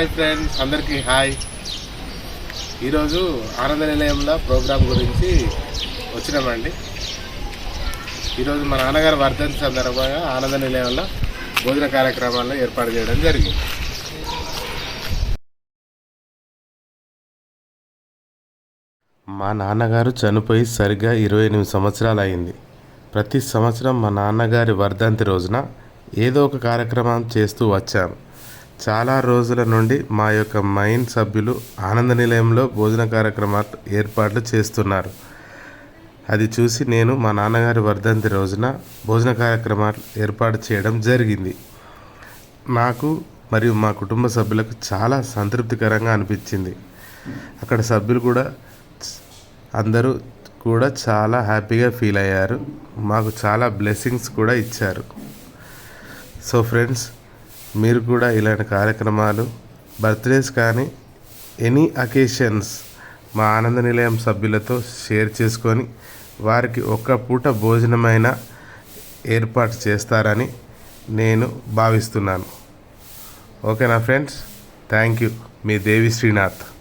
Hi friends అందరికీ hi. ఈరోజు ఆనంద నిలయంలో ప్రోగ్రాం గురించి వచ్చినామండి. ఈరోజు మా నాన్నగారు వర్ధంతి సందర్భంగా ఆనంద నిలయంలో భోజన కార్యక్రమాలను ఏర్పాటు చేయడం జరిగింది. మా నాన్నగారు చనిపోయి సరిగ్గా ఇరవై ఎనిమిది సంవత్సరాలు అయింది. ప్రతి సంవత్సరం మా నాన్నగారి వర్ధంతి రోజున ఏదో ఒక కార్యక్రమం చేస్తూ వచ్చాము చాలా రోజుల నుండి మా యొక్క మైన్ సభ్యులు ఆనంద నిలయంలో భోజన కార్యక్రమాలు ఏర్పాట్లు చేస్తున్నారు. అది చూసి నేను మా నాన్నగారి వర్ధంతి రోజున భోజన కార్యక్రమాలు ఏర్పాటు చేయడం జరిగింది. నాకు మరియు మా కుటుంబ సభ్యులకు చాలా సంతృప్తికరంగా అనిపించింది. అక్కడ సభ్యులు కూడా అందరూ కూడా చాలా హ్యాపీగా ఫీల్ అయ్యారు. మాకు చాలా బ్లెస్సింగ్స్ కూడా ఇచ్చారు. సో ఫ్రెండ్స్ మీరు కూడా ఇలాంటి కార్యక్రమాలు బర్త్డేస్ కానీ ఎనీ అకేషన్స్ మా ఆనంద నిలయం సభ్యులతో షేర్ చేసుకొని వారికి ఒక్క పూట భోజనమైన ఏర్పాటు చేస్తారని నేను భావిస్తున్నాను. ఓకేనా friends? Thank you. Me Devi Srinath.